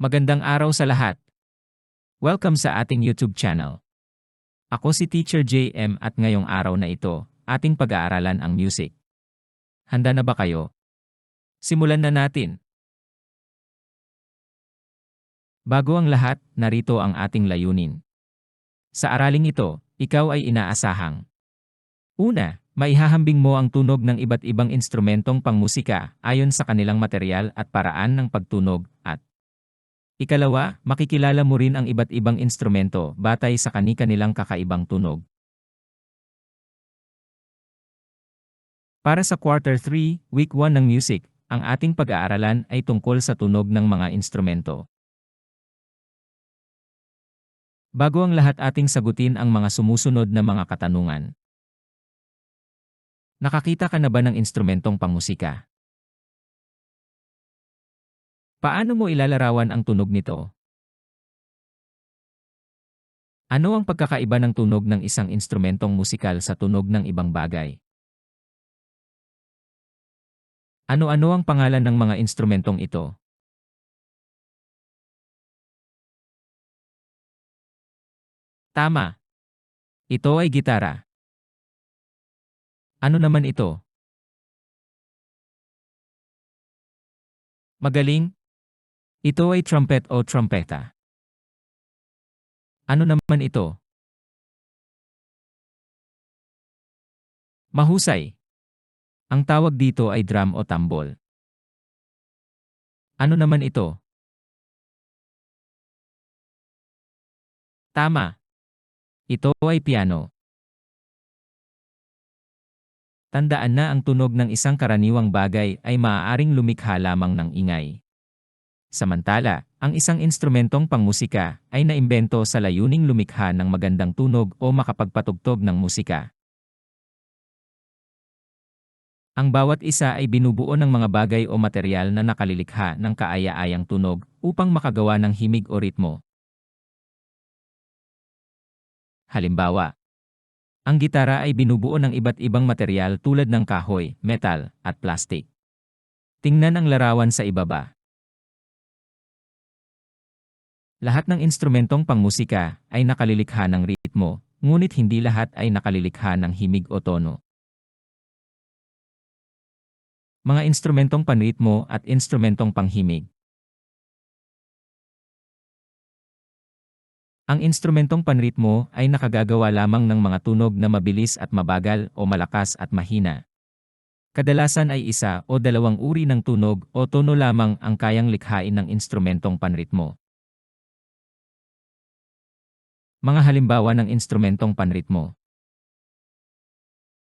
Magandang araw sa lahat. Welcome sa ating YouTube channel. Ako si Teacher JM at ngayong araw na ito, ating pag-aaralan ang music. Handa na ba kayo? Simulan na natin. Bago ang lahat, narito ang ating layunin. Sa araling ito, ikaw ay inaasahang. Una, maihahambing mo ang tunog ng iba't ibang instrumentong pangmusika ayon sa kanilang material at paraan ng pagtunog at Ikalawa, makikilala mo rin ang iba't ibang instrumento batay sa kani-kanilang kakaibang tunog. Para sa Quarter 3, Week 1 ng Music, ang ating pag-aaralan ay tungkol sa tunog ng mga instrumento. Bago ang lahat ating sagutin ang mga sumusunod na mga katanungan. Nakakita ka na ba ng instrumentong pangmusika? Paano mo ilalarawan ang tunog nito? Ano ang pagkakaiba ng tunog ng isang instrumentong musikal sa tunog ng ibang bagay? Ano-ano ang pangalan ng mga instrumentong ito? Tama. Ito ay gitara. Ano naman ito? Magaling, ito ay trumpet o trompeta. Ano naman ito? Mahusay. Ang tawag dito ay drum o tambol. Ano naman ito? Tama. Ito ay piano. Tandaan na ang tunog ng isang karaniwang bagay ay maaaring lumikha lamang ng ingay. Samantala, ang isang instrumentong pangmusika ay naimbento sa layuning lumikha ng magandang tunog o makapagpatugtog ng musika. Ang bawat isa ay binubuo ng mga bagay o material na nakalilikha ng kaaya-ayang tunog upang makagawa ng himig o ritmo. Halimbawa, ang gitara ay binubuo ng iba't ibang material tulad ng kahoy, metal, at plastic. Tingnan ang larawan sa ibaba. Lahat ng instrumentong pangmusika ay nakalilikha ng ritmo, ngunit hindi lahat ay nakalilikha ng himig o tono. Mga instrumentong panritmo at instrumentong panghimig. Ang instrumentong panritmo ay nakagagawa lamang ng mga tunog na mabilis at mabagal o malakas at mahina. Kadalasan ay isa o dalawang uri ng tunog o tono lamang ang kayang likhain ng instrumentong panritmo. Mga halimbawa ng instrumentong panritmo.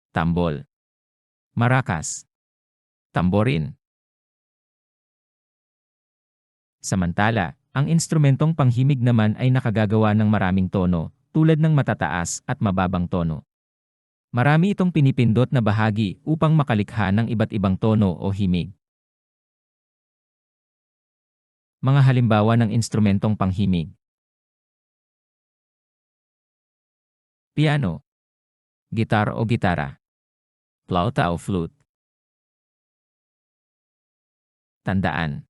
Tambol. Maracas. Tamborin. Samantala, ang instrumentong panghimig naman ay nakagagawa ng maraming tono, tulad ng matataas at mababang tono. Marami itong pinipindot na bahagi upang makalikha ng iba't ibang tono o himig. Mga halimbawa ng instrumentong panghimig. Piano, gitar o gitara, flauta o flute. Tandaan.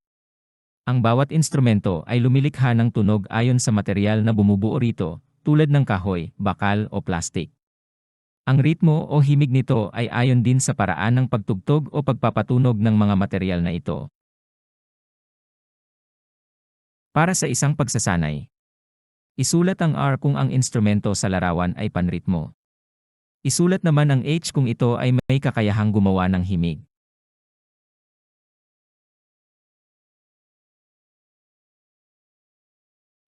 Ang bawat instrumento ay lumilikha ng tunog ayon sa material na bumubuo rito, tulad ng kahoy, bakal o plastik. Ang ritmo o himig nito ay ayon din sa paraan ng pagtugtog o pagpapatunog ng mga material na ito. Para sa isang pagsasanay, Isulat ang R kung ang instrumento sa larawan ay panritmo. Isulat naman ang H kung ito ay may kakayahang gumawa ng himig.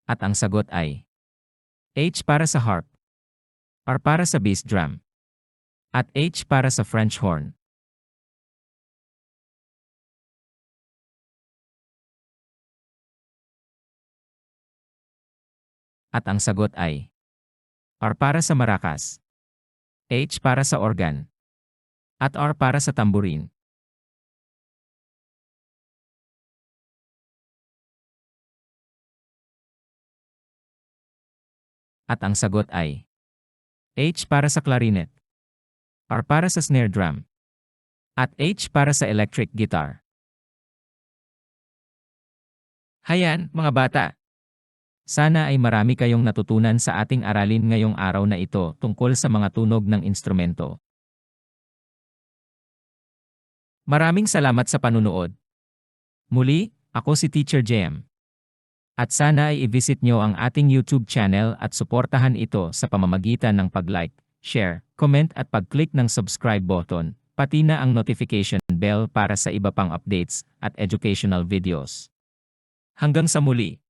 At ang sagot ay H para sa harp, R para sa bass drum, at H para sa French horn. At ang sagot ay R para sa maracas, H para sa organ, at R para sa tamburin. At ang sagot ay H para sa clarinet, R para sa snare drum, at H para sa electric guitar. Hayan, mga bata! Sana ay marami kayong natutunan sa ating aralin ngayong araw na ito tungkol sa mga tunog ng instrumento. Maraming salamat sa panunood. Muli, ako si Teacher Jem. At sana ay i-visit nyo ang ating YouTube channel at suportahan ito sa pamamagitan ng pag-like, share, comment at pag-click ng subscribe button, pati na ang notification bell para sa iba pang updates at educational videos. Hanggang sa muli!